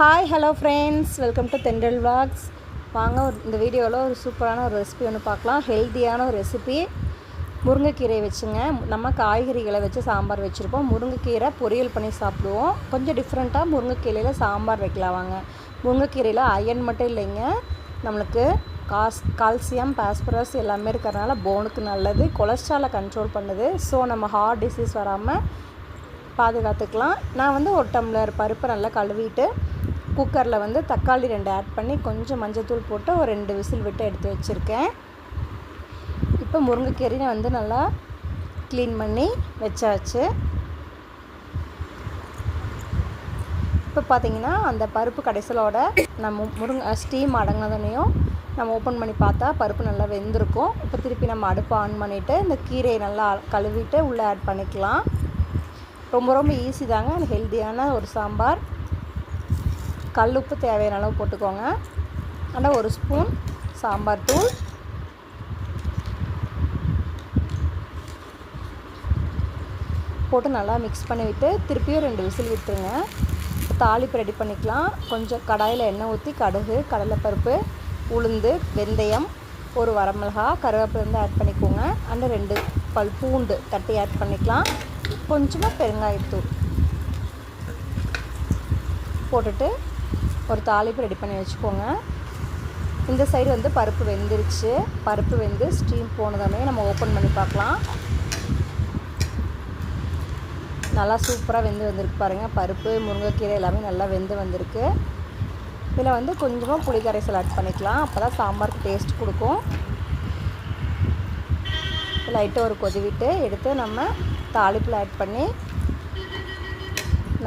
Hi hello friends welcome to Thendral walks வாங்க ஒரு இந்த வீடியோவில் ஒரு சூப்பரான ஒரு ரெசிபி ஒன்று பார்க்கலாம். ஹெல்த்தியான ஒரு ரெசிபி முருங்கைக்கீரை வச்சுங்க. நம்ம காய்கறிகளை வச்சு சாம்பார் வச்சுருப்போம். முருங்கைக்கீரை பொரியல் பண்ணி சாப்பிடுவோம். கொஞ்சம் டிஃப்ரெண்ட்டாக முருங்கைக்கீரையில் சாம்பார் வைக்கலாம் வாங்க. முருங்கைக்கீரையில் அயன் மட்டும் இல்லைங்க. நம்மளுக்கு காஸ் கால்சியம் பாஸ்பரஸ் எல்லாமே இருக்கிறனால போனுக்கு நல்லது. கொலஸ்ட்ராலை கண்ட்ரோல் பண்ணுது. ஸோ நம்ம ஹார்ட் டிசீஸ் வராமல் பாதுகாத்துக்கலாம். நான் வந்து ஒரு டம்ளர் பருப்பை நல்லா கழுவிட்டு குக்கரில் வந்து தக்காளி ரெண்டு ஆட் பண்ணி கொஞ்சம் மஞ்சத்தூள் போட்டு ஒரு ரெண்டு விசில் விட்டு எடுத்து வச்சுருக்கேன். இப்போ முருங்கைக்கீரையை வந்து நல்லா க்ளீன் பண்ணி வச்சாச்சு. இப்போ பார்த்தீங்கன்னா அந்த பருப்பு கடைசலோட நம்ம முருங்கை ஸ்டீம் அடங்கினதுனையும் நம்ம ஓப்பன் பண்ணி பார்த்தா பருப்பு நல்லா வெந்திருக்கும். இப்போ திருப்பி நம்ம அடுப்பை ஆன் பண்ணிவிட்டு இந்த கீரையை நல்லா கழுவிட்டு உள்ளே ஆட் பண்ணிக்கலாம். ரொம்ப ரொம்ப ஈஸி தாங்க. ஹெல்த்தியான ஒரு சாம்பார். கல் உப்பு தேவையான அளவு போட்டுக்கோங்க. ஆனால் ஒரு ஸ்பூன் சாம்பார் தூள். போட்டு நல்லா மிக்ஸ் பண்ணி விட்டு திருப்பியும் ரெண்டு விசில் விட்டுருங்க. தாளிப்பு ரெடி பண்ணிக்கலாம். கொஞ்சம் கடாயில் எண்ணெய் ஊற்றி கடுகு கடலைப்பருப்பு உளுந்து வெந்தயம் ஒரு வரமிளகா கருவேப்பிலை வந்து ஆட் பண்ணிக்கோங்க. அண்ட் ரெண்டு பல் பூண்டு தட்டி ஆட் பண்ணிக்கலாம். கொஞ்சமாக பெருங்காயத்தூள் போட்டுட்டு ஒரு தாளிப்பு ரெடி பண்ணி வச்சுக்கோங்க. இந்த சைடு வந்து பருப்பு வெந்துருச்சு. பருப்பு வெந்து ஸ்டீம் போனதுமே நம்ம ஓப்பன் பண்ணி பார்க்கலாம். நல்லா சூப்பராக வெந்து வந்திருக்கு பாருங்கள் பருப்பு முருங்கைக்கீரை எல்லாமே நல்லா வெந்து வந்திருக்கு. இதில் வந்து கொஞ்சமாக புளி கரைசல் ஆட் பண்ணிக்கலாம். அப்போ தான் சாம்பாருக்கு டேஸ்ட் கொடுக்கும். லைட்டாக ஒரு கொதி விட்டு எடுத்து நம்ம தாளிப்பில் ஆட் பண்ணி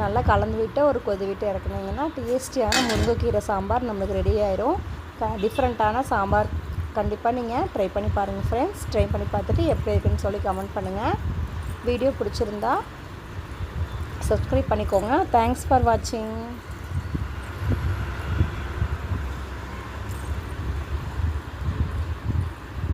நல்லா கலந்து விட்டு ஒரு கொதி விட்டு இறக்குனீங்கன்னா டேஸ்டியான முருங்கைக்கீரை சாம்பார் நம்மளுக்கு ரெடி ஆயிரும். க டிஃப்ரெண்ட்டான சாம்பார் கண்டிப்பாக நீங்கள் ட்ரை பண்ணி பாருங்கள் ஃப்ரெண்ட்ஸ் ட்ரை பண்ணி பார்த்துட்டு எப்படி இருக்குன்னு சொல்லி கமெண்ட் பண்ணுங்கள் வீடியோ பிடிச்சிருந்தா சப்ஸ்கிரைப் பண்ணிக்கோங்க. தேங்க்ஸ் ஃபார் வாட்சிங்